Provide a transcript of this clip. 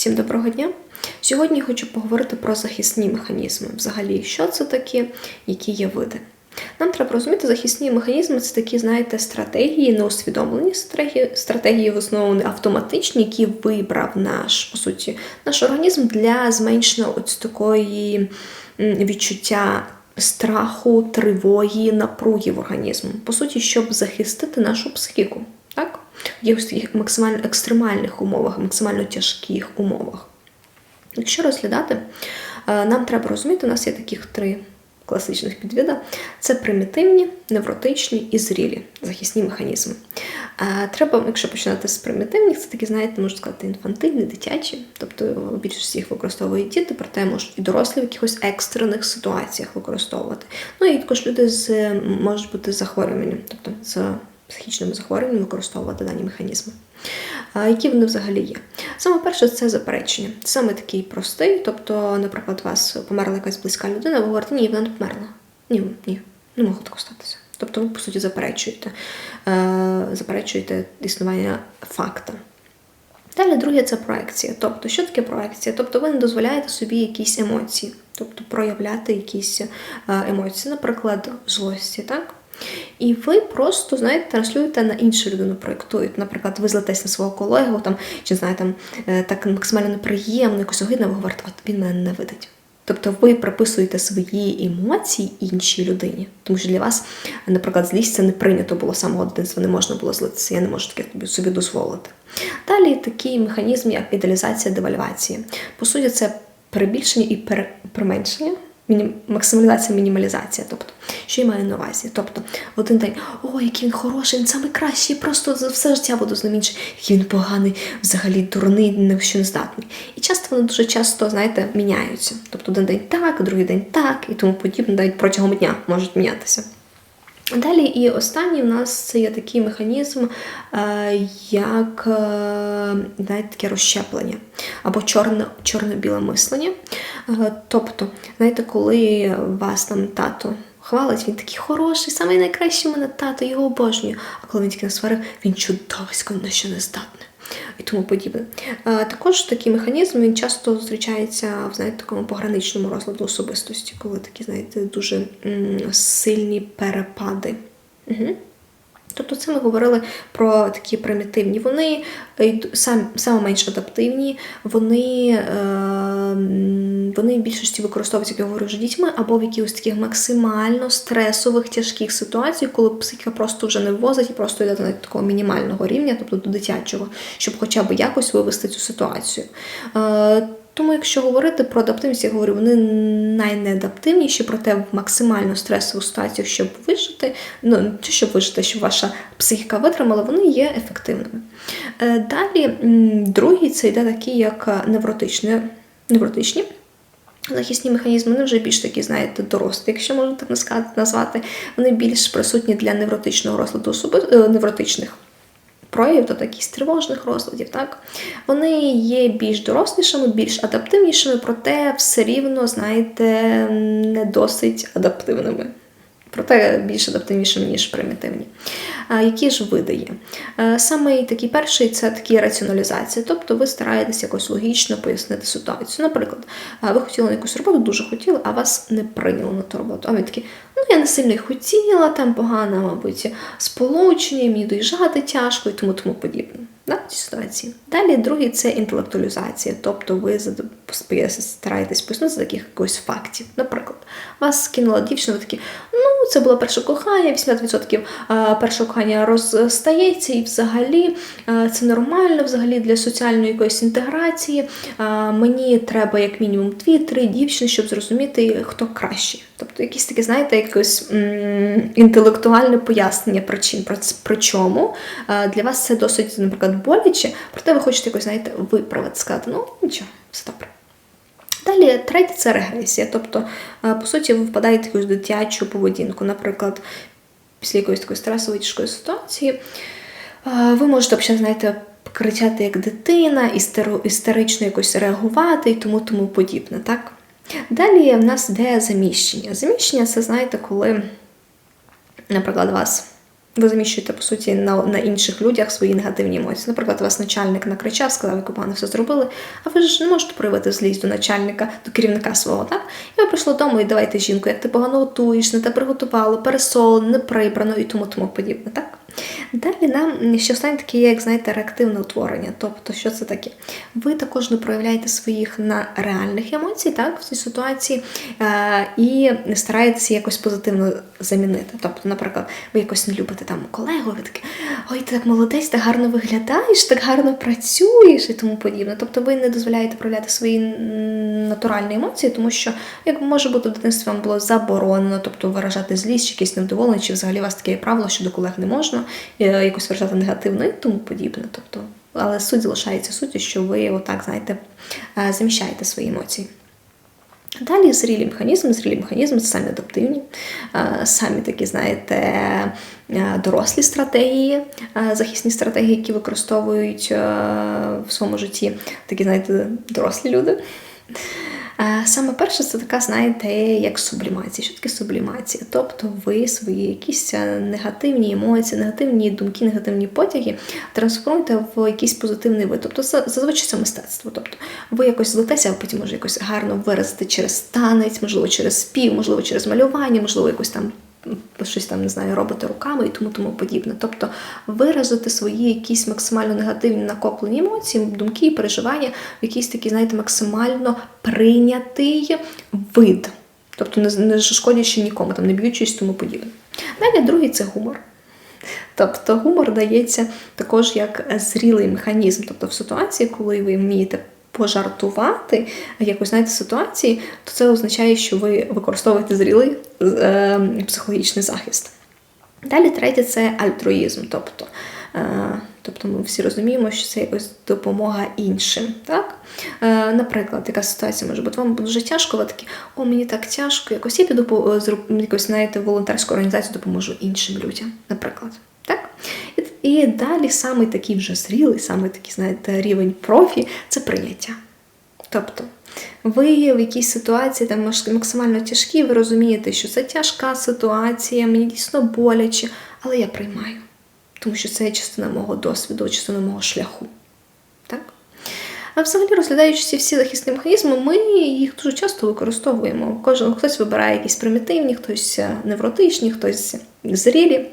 Всім доброго дня! Сьогодні хочу поговорити про захисні механізми. Взагалі, що це таке, які є види. Нам треба розуміти, захисні механізми це такі, знаєте, стратегії, неусвідомлені стратегії, стратегії в основному автоматичні, які вибрав наш, по суті, наш організм для зменшення такої відчуття страху, тривоги, напруги в організму. По суті, щоб захистити нашу психіку. В якихось максимально екстремальних умовах, максимально тяжких умовах. Якщо розглядати, е, нам треба розуміти, у нас є таких три класичних підвіда: це примітивні, невротичні і зрілі захисні механізми. Е, треба, якщо починати з примітивних, це такі, знаєте, можна сказати, інфантильні, дитячі, тобто більшість їх використовують діти, проте можуть і дорослі в якихось екстрених ситуаціях використовувати. Ну і також люди з можуть бути захворюванням, тобто з психічними захворюваннями використовувати дані механізми. Які вони взагалі є? Саме перше це заперечення. Саме такий простий, тобто, наприклад, у вас померла якась близька людина, ви говорите, ні, вона не померла. Ні, ні, не могло такого статися. Тобто ви, по суті, заперечуєте, заперечуєте існування факта. Далі, друге, це проекція. Тобто, що таке проекція? Тобто ви не дозволяєте собі якісь емоції, тобто проявляти якісь емоції, наприклад, злості, так? І ви просто, знаєте, транслюєте на іншу людину, проєктуєте. Наприклад, ви злетесь на свого колегу, там, чи знаєте, там, е, так максимально неприємно, якось огидно, ви говорите, от він мене ненавидить. Тобто ви приписуєте свої емоції іншій людині. Тому що для вас, наприклад, злість це не прийнято було самого дитинства, не можна було злитися, я не можу таке собі дозволити. Далі такий механізм, як ідеалізація девальвації. По суті, це перебільшення і применшення максималізація, мінімалізація. Тобто, що я маю на увазі? Тобто, один день, о, який він хороший, він найкращий, просто за все життя буду з ним інший, який він поганий, взагалі дурний, не що не здатний. І часто вони дуже часто, знаєте, міняються. Тобто один день так, другий день так, і тому подібне, навіть протягом дня можуть мінятися. Далі і останній в нас це є такий механізм, е, як е, знаєте, таке розщеплення або чорне, чорно-біле мислення. Е, тобто, знаєте, коли вас там тато хвалить, він такий хороший, самий найкращий мене тато, його обожнюю. А коли він тільки насварив, він чудовисько на що не здатний і тому подібне. Також такий механізм він часто зустрічається в знаєте, такому пограничному розладу особистості, коли такі, знаєте, дуже сильні перепади. Угу. Тобто це ми говорили про такі примітивні. Вони е, сам, саме менш адаптивні, вони е, вони в більшості використовуються, як я говорю, вже дітьми, або в якихось таких максимально стресових, тяжких ситуаціях, коли психіка просто вже не ввозить і просто йде до такого мінімального рівня, тобто до дитячого, щоб хоча б якось вивести цю ситуацію. Тому, якщо говорити про адаптивність, я говорю, вони найнеадаптивніші, проте в максимально стресову ситуацію, щоб вижити, ну не щоб вижити, щоб ваша психіка витримала, вони є ефективними. Е, далі, другий це йде такі, як невротичні. невротичні. Захисні механізми вони вже більш такі, знаєте, дорослі, якщо можна так назвати, вони більш присутні для невротичного розладу особи... Е, невротичних проявів, тобто якісь тривожних розладів, так вони є більш дорослішими, більш адаптивнішими, проте все рівно, знаєте, не досить адаптивними проте більш адаптивнішими, ніж примітивні. Які ж види є? Саме такий перший це такі раціоналізація, тобто ви стараєтесь якось логічно пояснити ситуацію. Наприклад, ви хотіли на якусь роботу, дуже хотіли, а вас не прийняли на ту роботу. А ви такі, я не сильно хотіла, там погано, мабуть, сполучення, мені доїжджати тяжко і тому тому подібне да, цій ситуації. Далі другий це інтелектуалізація, тобто ви стараєтесь пояснити за таких якихось фактів. Наприклад, вас скинула дівчина, ви такі, ну, це було перше кохання, 80% першого кохання розстається, і взагалі це нормально, взагалі для соціальної якоїсь інтеграції. Мені треба як мінімум 2-3 дівчини, щоб зрозуміти, хто кращий. Тобто якісь таке, знаєте, якесь інтелектуальне пояснення причин. Причому для вас це досить, наприклад, боляче, проте ви хочете якось, знаєте, виправити, сказати, ну нічого, все добре. Далі третє це регресія. Тобто, по суті, ви впадаєте в якусь дитячу поведінку. Наприклад, після якоїсь такої стресової тяжкої ситуації, ви можете взагалі, знаєте, кричати як дитина, істерично якось реагувати і тому тому подібне. так? Далі в нас йде заміщення. Заміщення це, знаєте, коли, наприклад, вас ви заміщуєте, по суті, на на інших людях свої негативні емоції. Наприклад, вас начальник накричав, сказав, як погано все зробили, а ви ж не можете проявити злість до начальника, до керівника свого, так? І ви прийшли додому і давайте жінку, як ти погано готуєш, не те приготували, пересолено, не прибрано і тому тому подібне, так? Далі нам ще останнє таке є, як знаєте, реактивне утворення. Тобто, що це таке? Ви також не проявляєте своїх на реальних емоцій, так, в цій ситуації, е, і стараєтеся якось позитивно замінити. Тобто, наприклад, ви якось не любите там колегу, ви таке, ой, ти так молодець, так гарно виглядаєш, так гарно працюєш і тому подібне. Тобто ви не дозволяєте проявляти свої натуральні емоції, тому що, як може бути в дитинстві, вам було заборонено, тобто виражати злість, чи якісь невдоволення, чи взагалі у вас таке правило, що до колег не можна якось виражати негативно і тому подібне. Тобто, але суть залишається суттю, що ви отак, знаєте, е, заміщаєте свої емоції. Далі зрілі механізми, зрілі механізми це самі адаптивні, е, самі такі, знаєте, дорослі стратегії, захисні стратегії, які використовують в своєму житті такі, знаєте, дорослі люди. Саме перше, це така, знаєте, як сублімація. Що таке сублімація? Тобто ви свої якісь е, негативні емоції, негативні думки, негативні потяги трансформуєте в якийсь позитивний вид. Тобто, зазвичай це мистецтво. Тобто ви якось злетеся, а потім може якось гарно виразити через танець, можливо, через спів, можливо, через малювання, можливо, якось там щось там не знаю, робити руками і тому тому подібне. Тобто виразити свої якісь максимально негативні накоплені емоції, думки і переживання в якийсь такий, знаєте, максимально прийнятий вид. Тобто не шкодячи нікому, там не б'ючись тому подібне. Далі другий це гумор. Тобто гумор дається також як зрілий механізм. Тобто в ситуації, коли ви вмієте пожартувати якось знаєте, ситуації, то це означає, що ви використовуєте зрілий е, психологічний захист. Далі третє це альтруїзм. Тобто е, тобто ми всі розуміємо, що це якось допомога іншим. Так? Е, наприклад, яка ситуація може бути, вам дуже тяжко, ви такі, о, мені так тяжко, якось я піду якось, знаєте, волонтерську організацію допоможу іншим людям, наприклад. Так? І далі саме такий вже зрілий, саме такий, знаєте, рівень профі це прийняття. Тобто, ви в якійсь ситуації там максимально тяжкі, ви розумієте, що це тяжка ситуація, мені дійсно боляче, але я приймаю. Тому що це частина мого досвіду, частина мого шляху. Так? А взагалі, розглядаючи ці всі захисні механізми, ми їх дуже часто використовуємо. Кожен хтось вибирає якісь примітивні, хтось невротичні, хтось зрілі.